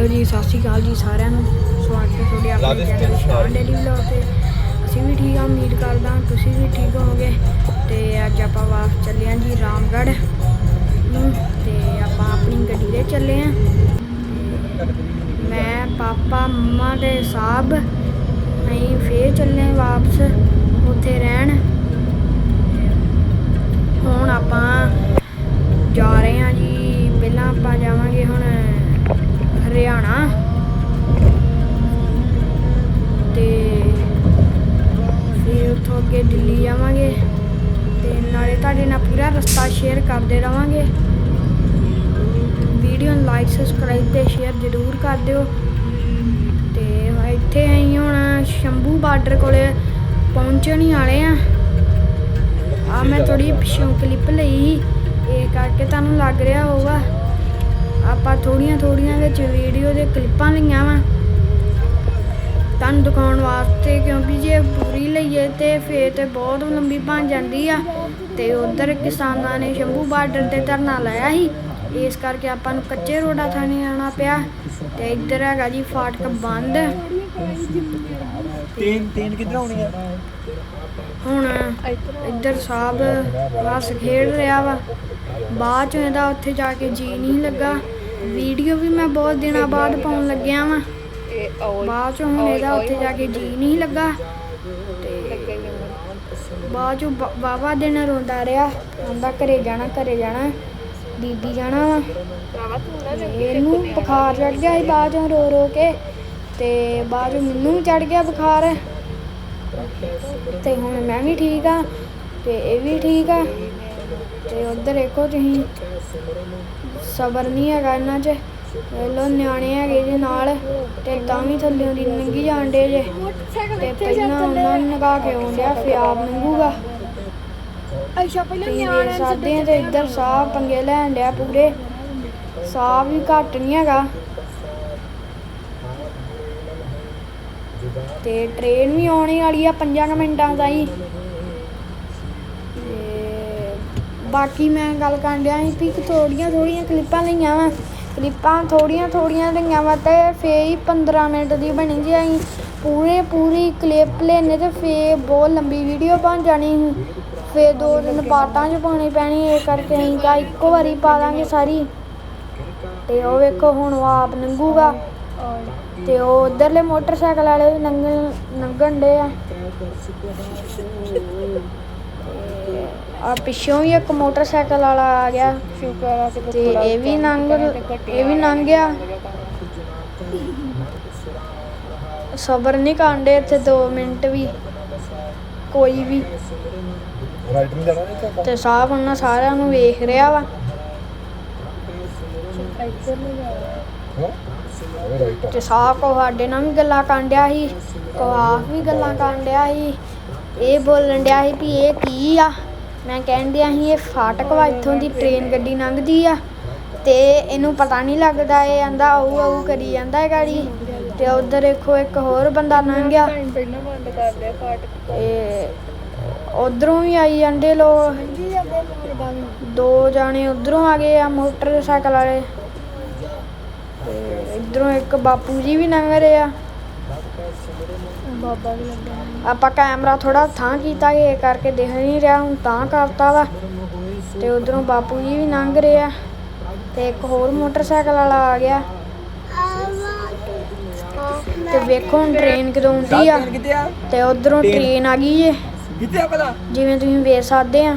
Hello ਜੀ ਸਤਿ ਸ਼੍ਰੀ ਅਕਾਲ ਜੀ ਸਾਰਿਆਂ ਨੂੰ। ਸਵਾਗਤ ਹੈ ਤੁਹਾਡੇ ਆਪਣੇ ਚੈਨਲ ਸਟਾਰ। ਡੇਲੀ ਵਲੌਗ ਤੇ। ਅਸੀਂ ਵੀ ਠੀਕ ਆ ਉਮੀਦ ਕਰਦਾ ਤੁਸੀਂ ਵੀ ਠੀਕ ਹੋਵੋਗੇ। ਤੇ ਅੱਜ ਆਪਾਂ ਵਾਪਸ ਚੱਲੇ ਹਾਂ ਜੀ ਰਾਮਗੜ੍ਹ ਤੇ ਆਪਾਂ ਆਪਣੀ ਗੱਡੀ ਤੇ ਚੱਲੇ ਹਾਂ। ਮੈਂ ਪਾਪਾ ਮੰਮਾ ਤੇ ਸਾਹਿਬ ਅਸੀਂ ਫੇਰ ਚੱਲੇ ਵਾਪਸ। ਉੱਥੇ ਰਹਿਣ ਤੁਹਾਡੇ ਨਾਲ ਪੂਰਾ ਰਸਤਾ ਸ਼ੇਅਰ ਕਰਦੇ ਰਵਾਂਗੇ। ਵੀਡੀਓ ਨੂੰ ਲਾਈਕ ਸਬਸਕ੍ਰਾਈਬ ਤੇ ਸ਼ੇਅਰ ਜ਼ਰੂਰ ਕਰ ਦਿਓ। ਤੇ ਇੱਥੇ ਅਸੀਂ ਹੁਣ ਸ਼ੰਭੂ ਬਾਰਡਰ ਕੋਲੇ ਪਹੁੰਚਣ ਹੀ ਵਾਲੇ ਆ। ਆ ਮੈਂ ਥੋੜੀ ਪਿੱਛੋਂ ਕਲਿੱਪ ਲਈ ਇਹ ਕਰਕੇ ਤੁਹਾਨੂੰ ਲੱਗ ਰਿਹਾ ਹੋਊਗਾ। ਆਪਾਂ ਥੋੜੀਆਂ ਥੋੜੀਆਂ ਵਿੱਚ ਵੀਡੀਓ ਦੇ ਕਲਿੱਪਾਂ ਲਈਆਂ ਵਾ। ਤੁਹਾਨੂੰ ਦਿਖਾਉਣ ਵਾਸਤੇ ਕਿਉਂਕਿ ਜੇ ਪੂਰੀ ਲਈਏ ਤੇ ਫੇਰ ਤੇ ਬਹੁਤ ਲੰਬੀ ਬਣ ਜਾਂਦੀ ਆ। ਤੇ ਉਧਰ ਕਿਸਾਨਾਂ ਨੇ ਸ਼ੰਭੂ ਬਾਰਡਰ ਤੇ ਧਰਨਾ ਲਾਇਆ ਸੀ। ਇਸ ਕਰਕੇ ਆਪਾਂ ਨੂੰ ਕੱਚੇ ਰੋਡਾਂ ਥਾਣੇ ਆਉਣਾ ਪਿਆ ਤੇ ਇੱਧਰ ਹੈਗਾ ਜੀ ਫਾਟਕ ਬੰਦ। ਤੀਨ ਤੀਨ ਕਿੱਧਰ ਆਉਣੀ ਆ? ਹੁਣ ਇੱਧਰ ਸਾਹਿਬ ਹੱਸ ਖੇਡ ਰਿਹਾ ਵਾ। ਬਾਅਦ ਚ ਇਹਦਾ ਉੱਥੇ ਜਾ ਕੇ ਜੀ ਨਹੀਂ ਲੱਗਾ। ਵੀਡੀਓ ਵੀ ਮੈਂ ਬਹੁਤ ਦਿਨਾਂ ਬਾਅਦ ਪਾਉਣ ਲੱਗਿਆ ਵਾਂ। ਬਾਅਦ ਚ ਹੁਣ ਇਹਦਾ ਉੱਥੇ ਜਾ ਕੇ ਜੀ ਨਹੀਂ ਲੱਗਾ। ਬਾਅਦ ਚੋਂ ਬਾਬਾ ਦਿਨ ਰੋਂਦਾ ਰਿਹਾ। ਆਂਦਾ ਘਰੇ ਜਾਣਾ ਘਰੇ ਜਾਣਾ। ਦੀਦੀ ਜਾਣਾ ਵਾ। ਇਹਨੂੰ ਬੁਖਾਰ ਚੜ ਗਿਆ ਸੀ ਬਾਅਦ ਚੋਂ ਰੋ ਰੋ ਕੇ। ਤੇ ਬਾਅਦ ਚੋਂ ਮੈਨੂੰ ਵੀ ਚੜ ਗਿਆ ਬੁਖਾਰ। ਤੇ ਹੁਣ ਮੈਂ ਵੀ ਠੀਕ ਆ, ਤੇ ਇਹ ਵੀ ਠੀਕ ਆ। ਤੇ ਉਧਰ ਦੇਖੋ ਤੁਸੀਂ, ਸਬਰ ਨਹੀਂ ਹੈਗਾ ਇਹਨਾਂ 'ਚ। ਲੋ ਨਿਆਣੇ ਹੈਗੇ ਜੇ ਨਾਲ ਤੇ ਤਾਂ ਵੀ ਥੱਲਿਓਂ ਦੀ ਲੰਗੀ ਜਾਂਦੇ ਜੇ। ਤੇ ਪਹਿਲਾਂ ਉਹਨਾਂ ਨੂੰ ਨਗਾ ਕੇ ਆਉਂਦਿਆ ਫਿਰ ਆਪ ਲੰਘੂਗਾ ਅੱਛਾ ਪਹਿਲਾਂ ਤੇ ਨਿਆਣਿਆਂ ਨੂੰ ਸਾਡੇ ਤੇ ਇੱਧਰ ਸਾਹ ਪੰਗੇ ਲੈਣ ਡਿਆ ਪੂਰੇ। ਸਾਹ ਵੀ ਘੱਟ ਨਹੀਂ ਹੈਗਾ। ਤੇ ਟ੍ਰੇਨ ਵੀ ਆਉਣੀ ਵਾਲੀ ਆ 5 ਮਿੰਟਾਂ ਤਾਈਂ। ਤੇ ਬਾਕੀ ਮੈਂ ਗੱਲ ਕਰਨ ਡਿਆ ਸੀ ਵੀ ਥੋੜੀਆਂ ਥੋੜੀਆਂ ਕਲਿੱਪਾਂ ਲਈਆਂ ਵਾ। ਕਲਿੱਪਾਂ ਥੋੜ੍ਹੀਆਂ ਥੋੜ੍ਹੀਆਂ ਲਈਆਂ ਵਾ ਤੇ ਫੇਰ ਹੀ 15 ਮਿੰਟ ਦੀ ਬਣੀ ਜੀ ਅਸੀਂ ਪੂਰੇ ਪੂਰੀ ਕਲਿੱਪ ਲੈਂਦੇ ਤੇ ਫੇਰ ਬਹੁਤ ਲੰਬੀ ਵੀਡੀਓ ਬਣ ਜਾਣੀ ਸੀ। ਫਿਰ ਦੋ ਤਿੰਨ ਪਾਰਟਾਂ 'ਚ ਪਾਉਣੀ ਪੈਣੀ, ਇਹ ਕਰਕੇ ਅਸੀਂ ਕਿਹਾ ਇੱਕੋ ਵਾਰੀ ਪਾ ਦਾਂਗੇ ਸਾਰੀ। ਅਤੇ ਉਹ ਵੇਖੋ ਹੁਣ ਉਹ ਆਪ ਲੰਘੂਗਾ ਤੇ ਉਹ ਉੱਧਰਲੇ ਮੋਟਰਸਾਈਕਲ ਵਾਲੇ ਵੀ ਲੰਘਣ ਲੰਘਣ ਡੇ ਆ। ਆ ਪਿੱਛੋਂ ਵੀ ਇੱਕ ਮੋਟਰਸਾਈਕਲ ਵਾਲਾ ਆ ਗਿਆ। ਤੇ ਇਹ ਵੀ ਲੰਘ ਇਹ ਵੀ ਲੰਘ ਗਿਆ ਸਬਰ ਨਹੀਂ ਕਾਂਡੇ ਇੱਥੇ 2 ਮਿੰਟ ਵੀ। ਕੋਈ ਵੀ। ਰਾਈਟ ਨੂੰ ਜਾਣਾ ਨਹੀਂ ਤੇ ਸਾਹਿਬ ਉਹਨਾਂ ਸਾਰਿਆਂ ਨੂੰ ਵੇਖ ਰਿਹਾ ਵਾ। ਤੇ ਸਾਹ ਕੋ ਸਾਡੇ ਨਾਲ ਵੀ ਗੱਲਾਂ ਕਰਨ ਡਿਆ ਸੀ। ਕੋ ਆਪ ਵੀ ਗੱਲਾਂ ਕਰਨ ਡਿਆ ਸੀ। ਇਹ ਬੋਲਣ ਡਿਆ ਸੀ ਵੀ ਇਹ ਕੀ ਆ? ਮੈਂ ਕਹਿਣ ਡਿਆ ਇਹ ਫਾਟਕ ਵਾ, ਇੱਥੋਂ ਦੀ ਟ੍ਰੇਨ ਗੱਡੀ ਲੰਘਦੀ ਆ ਤੇ ਇਹਨੂੰ ਪਤਾ ਨਹੀਂ ਲੱਗਦਾ, ਇਹ ਆਂਦਾ ਆਊ ਆਊ ਕਰੀ ਜਾਂਦਾ ਹੈ ਗਾੜੀ ਤੇ ਉਧਰ ਦੇਖੋ ਇੱਕ ਹੋਰ ਬੰਦਾ ਲੰਘ ਗਿਆ। ਪਹਿਲਾਂ ਬੰਦ ਕਰ ਲਿਆ ਫਾਟਕ ਤੇ ਉਧਰੋਂ ਵੀ ਆਈ ਜਾਂਦੇ ਲੋਕ। ਦੋ ਜਾਣੇ ਉਧਰੋਂ ਆ ਗਏ ਆ ਮੋਟਰਸਾਈਕਲ ਵਾਲੇ। ਤੇ ਇਧਰੋਂ ਇੱਕ ਬਾਪੂ ਜੀ ਵੀ ਲੰਘ ਰਹੇ ਆ। ਬਾਬਾ ਵੀ ਲੱਗਾ ਆਪਾਂ ਕੈਮਰਾ ਥੋੜਾ ਥਾਂ ਕੀਤਾ ਇਹ ਕਰਕੇ ਦਿਖ ਨਹੀਂ ਰਿਹਾ ਹੁਣ ਤਾਂ ਕਰਤਾ ਵਾ। ਤੇ ਉਧਰੋਂ ਬਾਪੂ ਜੀ ਵੀ ਲੰਘ ਰਹੇ ਆ ਤੇ ਇੱਕ ਹੋਰ ਮੋਟਰਸਾਈਕਲ ਵਾਲਾ ਆ ਗਿਆ। ਤੇ ਵੇਖੋ ਹੁਣ ਟ੍ਰੇਨ ਕਦੋਂ ਆਉਂਦੀ ਆ। ਤੇ ਉਧਰੋਂ ਟ੍ਰੇਨ ਆ ਗਈ ਜੇ ਕਿੱਥੇ ਆ ਪਤਾ ਜਿਵੇਂ ਤੁਸੀਂ ਵੇਖ ਸਕਦੇ ਆ।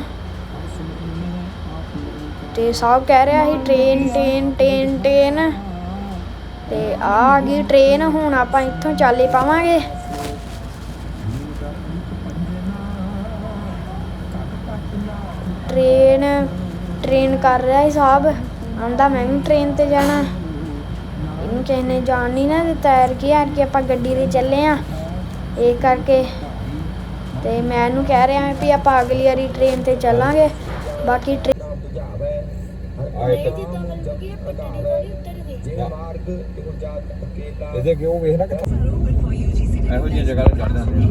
ਤੇ ਸਾਹਿਬ ਕਹਿ ਰਿਹਾ ਸੀ ਟ੍ਰੇਨ ਟ੍ਰੇਨ ਟ੍ਰੇਨ ਟ੍ਰੇਨ ਤੇ ਆ ਗਈ ਟ੍ਰੇਨ ਹੁਣ ਆਪਾਂ ਇੱਥੋਂ ਚਾਲੇ ਪਾਵਾਂਗੇ। ਟ੍ਰੇਨ ਟ੍ਰੇਨ ਕਰ ਰਿਹਾ ਸੀ ਸਾਹਿਬ ਆਂਦਾ ਮੈਂ ਵੀ ਟ੍ਰੇਨ ਤੇ ਜਾਣਾ। ਇਹਨੂੰ ਕਿਸੇ ਨੇ ਜਾਣ ਨਹੀਂ ਨਾ ਦਿੱਤਾ ਯਾਰ ਕਿ ਯਾਰ ਕਿ ਆਪਾਂ ਗੱਡੀ ਤੇ ਚੱਲੇ ਆ। ਇਹ ਕਰਕੇ ਤੇ ਮੈਂ ਇਹਨੂੰ ਕਹਿ ਰਿਹਾ ਵੀ ਆਪਾਂ ਅਗਲੀ ਵਾਰੀ ਟ੍ਰੇਨ ਤੇ ਚੱਲਾਂਗੇ। ਬਾਕੀ ਟ੍ਰੇਨ ਆਏ ਇਹਦੇ ਕਿ ਉਹ ਵੇਖ ਨਾ ਕਿੱਥੇ ਇਹੋ ਜਿਹੀ ਜਗ੍ਹਾ ਤੇ ਚੜ ਜਾਂਦੇ ਆ।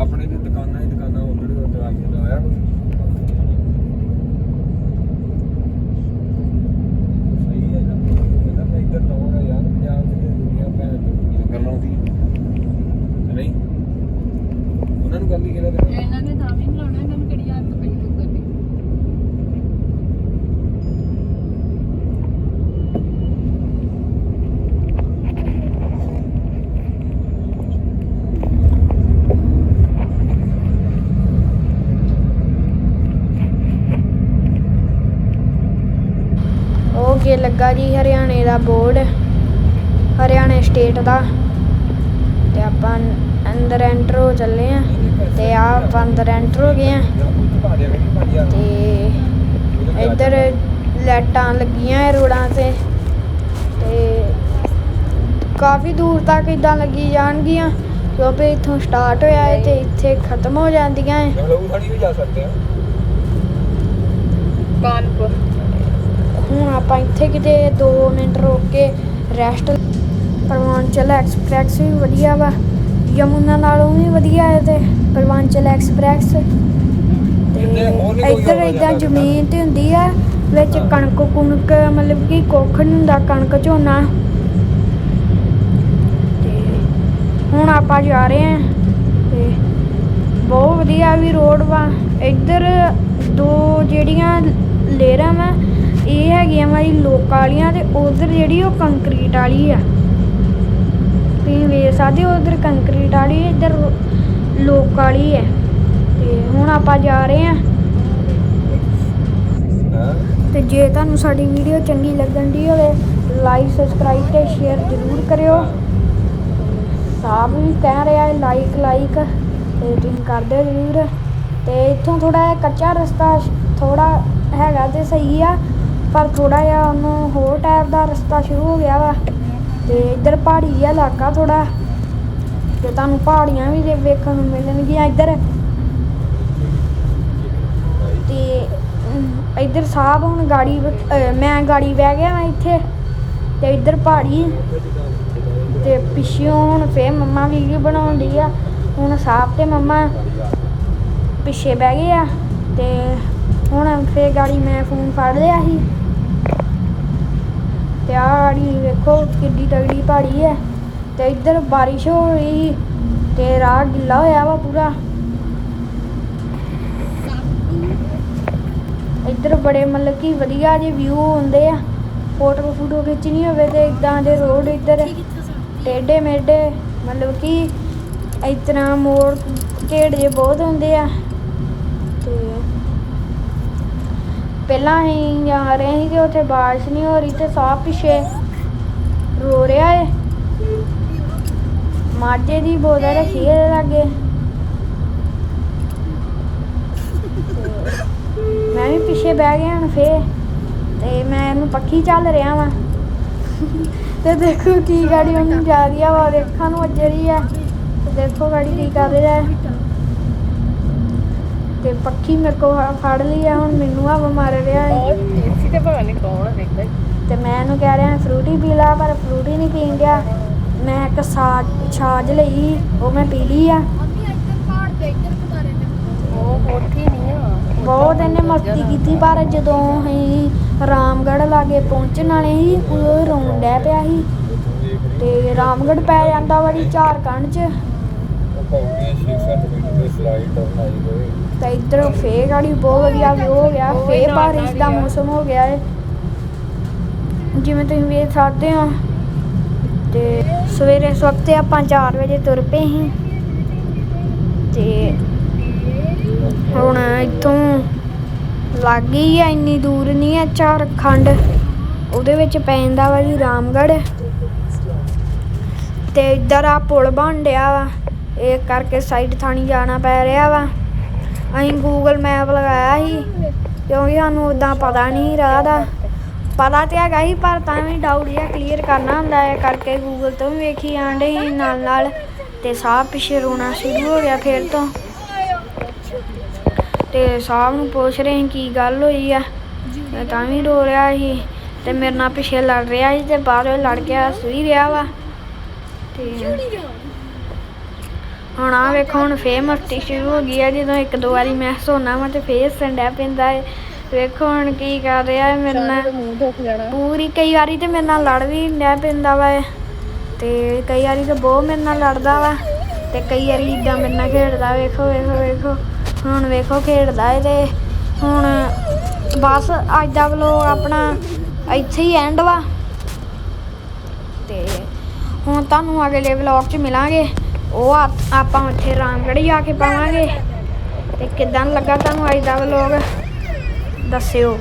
ਆਪਣੇ ਦੀ ਦੁਕਾਨਾਂ ਹੀ ਦੁਕਾਨਾਂ ਉਧਰ ਉੱਧਰ ਆ ਕੇ ਆਇਆ ਸਹੀ ਹੈ ਨਾ ਅੱਗੇ ਲੱਗਾ ਜੀ ਹਰਿਆਣੇ ਦਾ ਬੋਰਡ, ਹਰਿਆਣੇ ਸਟੇਟ ਦਾ। ਤੇ ਆਪਾਂ ਅੰਦਰ ਐਂਟਰ ਹੋ ਚੱਲੇ ਆ ਤੇ ਆ ਆਪਾਂ ਅੰਦਰ ਐਂਟਰ ਹੋ ਗਏ ਆ। ਤੇ ਇੱਧਰ ਲਾਈਟਾਂ ਲੱਗੀਆਂ ਹੈ ਰੋਡਾਂ ਤੇ। ਤੇ ਕਾਫੀ ਦੂਰ ਤੱਕ ਇਦਾਂ ਲੱਗੀ ਜਾਣਗੀਆਂ, ਕਿਉਂਕਿ ਇੱਥੋਂ ਸਟਾਰਟ ਹੋਇਆ ਹੈ ਤੇ ਇੱਥੇ ਖਤਮ ਹੋ ਜਾਂਦੀਆਂ ਹੈ ਲਹੂ ਥਾਣੀ ਵੀ ਜਾ ਸਕਦੇ ਆ ਕਾਨਪੁਰ ਹੁਣ ਆਪਾਂ ਇੱਥੇ ਕਿਤੇ 2 ਮਿੰਟ ਰੁਕ ਕੇ ਰੈਸਟ ਪਰਵਾਂਚਲ ਐਕਸਪ੍ਰੈਸ ਵੀ ਵਧੀਆ ਵਾ ਯਮੁਨਾ ਨਾਲੋਂ ਵੀ ਵਧੀਆ ਹੈ ਤੇ ਪਰਵਾਂਚਲ ਐਕਸਪ੍ਰੈਸ ਤੇ ਇੱਧਰ ਇਦਾਂ ਜ਼ਮੀਨ ਤੇ ਹੁੰਦੀ ਆ ਵਿੱਚ ਕਣਕ ਕੁਣਕ ਮਤਲਬ ਕਿ ਕੁੱਖ ਨਹੀਂ ਹੁੰਦਾ ਕਣਕ ਝੋਨਾ। ਤੇ ਹੁਣ ਆਪਾਂ ਜਾ ਰਹੇ ਹਾਂ ਤੇ ਬਹੁਤ ਵਧੀਆ ਵੀ ਰੋਡ ਵਾ। ਇੱਧਰ ਦੋ ਜਿਹੜੀਆਂ ਲੇਅਰਾਂ ਵਾ ਇਹ ਹੈਗੀਆਂ ਵਾ ਜੀ ਲੋਕਾਂ ਵਾਲੀਆਂ ਤੇ ਉਧਰ ਜਿਹੜੀ ਉਹ ਕੰਕਰੀਟ ਵਾਲੀ ਆ। ਤੁਸੀਂ ਵੇਖ ਸਕਦੇ ਹੋ ਉਧਰ ਕੰਕਰੀਟ ਵਾਲੀ ਇੱਧਰ ਲੋਕ ਵਾਲੀ ਹੈ ਤੇ ਹੁਣ ਆਪਾਂ ਜਾ ਰਹੇ ਹਾਂ? ਤੇ ਜੇ ਤੁਹਾਨੂੰ ਸਾਡੀ ਵੀਡੀਓ ਚੰਗੀ ਲੱਗਣ ਦੀ ਹੋਵੇ ਲਾਈਕ ਸਬਸਕ੍ਰਾਈਬ ਤੇ ਸ਼ੇਅਰ ਜ਼ਰੂਰ ਕਰਿਓ। ਸਾਬ ਵੀ ਕਹਿ ਰਿਹਾ ਹੈ ਲਾਈਕ ਲਾਈਕ ਤੇ ਤੁਸੀਂ ਕਰ ਦਿਓ ਜ਼ਰੂਰ। ਤੇ ਇੱਥੋਂ ਥੋੜਾ ਕੱਚਾ ਰਸਤਾ ਥੋੜਾ ਹੈਗਾ ਤੇ ਸਹੀ ਆ। ਪਰ ਥੋੜਾ ਜਿਹਾ ਉਹਨੂੰ ਹੋਰ ਟਾਈਪ ਦਾ ਰਸਤਾ ਸ਼ੁਰੂ ਹੋ ਗਿਆ ਵਾ ਤੇ ਇੱਧਰ ਪਹਾੜੀ ਜਿਹਾ ਇਲਾਕਾ ਥੋੜਾ ਤੇ ਤੁਹਾਨੂੰ ਪਹਾੜੀਆਂ ਵੀ ਦੇ- ਵੇਖਣ ਨੂੰ ਮਿਲਣਗੀਆਂ ਇੱਧਰ। ਤੇ ਇੱਧਰ ਸਾਹਿਬ ਹੁਣ ਗਾੜੀ ਮੈਂ ਗਾੜੀ ਬਹਿ ਗਿਆ ਮੈਂ ਇੱਥੇ ਤੇ ਇੱਧਰ ਪਹਾੜੀ। ਤੇ ਪਿੱਛੇ ਹੁਣ ਫੇਰ ਮੰਮਾ ਵੀਡੀਓ ਬਣਾਉਂਦੀ ਆ। ਹੁਣ ਸਾਹਿਬ ਤੇ ਮੰਮਾ ਪਿੱਛੇ ਬਹਿ ਗਏ ਆ ਤੇ ਹੁਣ ਫੇਰ ਗਾੜੀ ਮੈਂ ਫੋਨ ਫੜ ਲਿਆ ਸੀ। ਤੇ ਆਹ ਵੇਖੋ ਕਿੱਡੀ ਤਗੜੀ ਪਹਾੜੀ ਹੈ ਤੇ ਇੱਧਰ ਬਾਰਿਸ਼ ਹੋ ਰਹੀ ਤੇ ਰਾਹ ਗਿੱਲਾ ਹੋਇਆ ਵਾ ਪੂਰਾ। ਇੱਧਰ ਬੜੇ ਮਤਲਬ ਕਿ ਵਧੀਆ ਜਿਹੇ ਵਿਊ ਹੁੰਦੇ ਆ ਫੋਟੋ ਫੋਟੋ ਖਿੱਚਣੀ ਹੋਵੇ ਤੇ ਇਦਾਂ ਦੇ ਰੋਡ ਇੱਧਰ ਟੇਢੇ ਮੇਢੇ ਮਤਲਬ ਕਿ ਇਸ ਤਰ੍ਹਾਂ ਮੋੜ ਢੇੜ ਜੇ ਬਹੁਤ ਹੁੰਦੇ ਆ ਤੇ ਪਹਿਲਾਂ ਅਸੀਂ ਜਾ ਰਹੇ ਸੀ ਤੇ ਉੱਥੇ ਬਾਰਿਸ਼ ਨਹੀਂ ਹੋ ਰਹੀ ਤੇ ਸਾਹ ਪਿੱਛੇ ਰੋ ਰਿਹਾ ਏ। ਮਾਝੇ ਦੀ ਬੋਤਲ ਰੱਖੀ ਇਹਦੇ ਲਾਗੇ। ਮੈਂ ਵੀ ਪਿੱਛੇ ਬਹਿ ਗਿਆ ਹੁਣ ਫੇਰ, ਤੇ ਮੈਂ ਇਹਨੂੰ ਪੱਖੀ ਚੱਲ ਰਿਹਾ ਵਾਂ। ਤੇ ਦੇਖੋ ਕੀ ਗਾੜੀ ਉਹਨੂੰ ਜਾ ਰਹੀ ਆ ਵਾ ਦੇਖਣ ਨੂੰ ਵੱਜ ਰਹੀ ਆ। ਤੇ ਦੇਖੋ ਗਾੜੀ ਕੀ ਕਰ ਰਿਹਾ। ਹੈ ਤੇ ਪੱਖੀ ਮੇਰੇ ਕੋ ਫੜ ਲਈ ਆ ਹੁਣ ਮੈਨੂੰ ਹਵਾ ਮਾਰ ਰਿਹਾ ਹੈ। ਇਸੀ ਤੇ ਪਤਾ ਨਹੀਂ ਕੌਣ ਦੇਖਦਾ ਤੇ ਮੈਂ ਇਹਨੂੰ ਕਹਿ ਰਿਹਾ ਫਰੂਟੀ ਪੀ ਲਾ ਪਰ ਫਰੂਟੀ ਨਹੀਂ ਪੀਣ ਡਿਆ। ਮੈਂ ਇੱਕ ਸਾਜ ਛਾਜ ਲਈ ਉਹ ਮੈਂ ਪੀ ਲਈ ਆ। ਉਹ ਉੱਥੇ ਨਹੀਂ ਆ। ਬਹੁਤ ਇਹਨੇ ਮਸਤੀ ਕੀਤੀ ਪਰ ਜਦੋਂ ਅਸੀਂ ਰਾਮਗੜ੍ਹ ਲਾਗੇ ਪਹੁੰਚਣ ਵਾਲੇ ਸੀ ਉਦੋਂ ਰੋਣ ਡੈ ਪਿਆ ਸੀ। ਤੇ ਰਾਮਗੜ੍ਹ ਪੈ ਜਾਂਦਾ ਵਾਲੀ ਝਾਰਖੰਡ ਚ। ਪੌੜੀ 600 ਮੀਟਰ ਦੀ ਸਲਾਈਡ ਬਣਾਈ ਹੋਈ ਤੇ ਇੱਧਰ ਫੇਰ ਗਾੜੀ ਬਹੁਤ ਵਧੀਆ ਵਿਊ ਹੋ ਗਿਆ ਫੇਰ ਬਾਰਿਸ਼ ਦਾ ਮੌਸਮ ਹੋ ਗਿਆ ਹੈ ਜਿਵੇਂ ਤੁਸੀਂ ਵੇਖ ਸਕਦੇ ਹੋ ਤੇ ਸਵੇਰੇ ਇਸ ਵਕਤ ਆਪਾਂ 4 ਵਜੇ ਤੁਰ ਪਏ ਸੀ। ਤੇ ਹੁਣ ਇੱਥੋਂ ਲੱਗ ਗਈ ਆ ਇੰਨੀ ਦੂਰ ਨਹੀਂ ਹੈ ਝਾਰਖੰਡ। ਉਹਦੇ ਵਿੱਚ ਪੈ ਜਾਂਦਾ ਵਾ ਜੀ ਰਾਮਗੜ੍ਹ। ਤੇ ਇੱਧਰ ਆ ਪੁਲ ਬਣ ਡਿਆ ਵਾ। ਇਹ ਕਰਕੇ ਸਾਈਡ ਥਾਣੀ ਜਾਣਾ ਪੈ ਰਿਹਾ ਵਾ। ਅਸੀਂ ਗੂਗਲ ਮੈਪ ਲਗਾਇਆ ਸੀ, ਕਿਉਂਕਿ ਸਾਨੂੰ ਉਦਾਂ ਪਤਾ ਨਹੀਂ ਰਾਹ ਦਾ। ਪਤਾ ਤੇ ਹੈਗਾ ਸੀ, ਪਰ ਤਾਂ ਵੀ ਡਾਊਟ ਜਿਹਾ ਕਲੀਅਰ ਕਰਨਾ ਹੁੰਦਾ ਹੈ ਕਰਕੇ ਗੂਗਲ ਤੋਂ ਵੀ ਵੇਖੀ ਆਂਡੇ ਸੀ ਨਾਲ ਨਾਲ। ਤੇ ਸਾਹ ਪਿੱਛੇ ਰੋਣਾ ਸ਼ੁਰੂ ਹੋ ਗਿਆ ਫੇਰ ਤੋਂ। ਤੇ ਸਾਹ ਨੂੰ ਪੁੱਛ ਰਹੇ ਸੀ, ਕੀ ਗੱਲ ਹੋਈ ਆ? ਮੈਂ ਤਾਂ ਵੀ ਰੋ ਰਿਹਾ ਸੀ, ਤੇ ਮੇਰੇ ਨਾਲ ਪਿੱਛੇ ਲੜ ਰਿਹਾ ਸੀ ਤੇ ਬਾਅਦ ਵਿੱਚ ਲੜ ਕੇ ਹੱਸ ਰਿਹਾ ਵਾ। ਤੇ ਹੁਣ ਆ ਵੇਖੋ ਹੁਣ ਫੇਰ ਮਸਤੀ ਸ਼ੁਰੂ ਹੋ ਗਈ ਆ ਜਦੋਂ ਇੱਕ ਦੋ ਵਾਰੀ ਮੈਂ ਸੋਨਾ ਵਾ ਤੇ ਫੇਰ ਸੰਡਾ ਪੈਂਦਾ ਹੈ ਵੇਖੋ ਹੁਣ ਕੀ ਕਰ ਰਿਹਾ ਹੈ ਮੇਰੇ ਨਾਲ। ਮੂੰਹ ਧੁੱਖ ਜਾਣਾ। ਪੂਰੀ ਕਈ ਵਾਰੀ ਤੇ ਮੇਰੇ ਨਾਲ ਲੜ ਵੀ ਡੈ ਪੈਂਦਾ ਵਾ। ਤੇ ਕਈ ਵਾਰੀ ਤੇ ਬਹੁਤ ਮੇਰੇ ਨਾਲ ਲੜਦਾ ਵਾ। ਤੇ ਕਈ ਵਾਰੀ ਇਦਾਂ ਮੇਰੇ ਨਾਲ ਖੇਡਦਾ ਵੇਖੋ ਵੇਖੋ ਵੇਖੋ। ਹੁਣ ਵੇਖੋ ਖੇਡਦਾ ਏ ਤੇ ਹੁਣ ਬਸ ਅੱਜ ਦਾ ਵਲੋਗ ਆਪਣਾ ਇੱਥੇ ਹੀ ਐਂਡ ਵਾ। ਤੇ ਹੁਣ ਤੁਹਾਨੂੰ ਅਗਲੇ ਵਲੌਗ 'ਚ ਮਿਲਾਂਗੇ। ਉਹ ਆਪਾਂ ਉੱਥੇ ਰਾਮਗੜ੍ਹ ਜਾ ਕੇ ਪਾਵਾਂਗੇ। ਤੇ ਕਿਦਾਂ ਲੱਗਾ ਤੁਹਾਨੂੰ ਅੱਜ ਦਾ ਵਲੌਗ ਦੱਸਿਓ।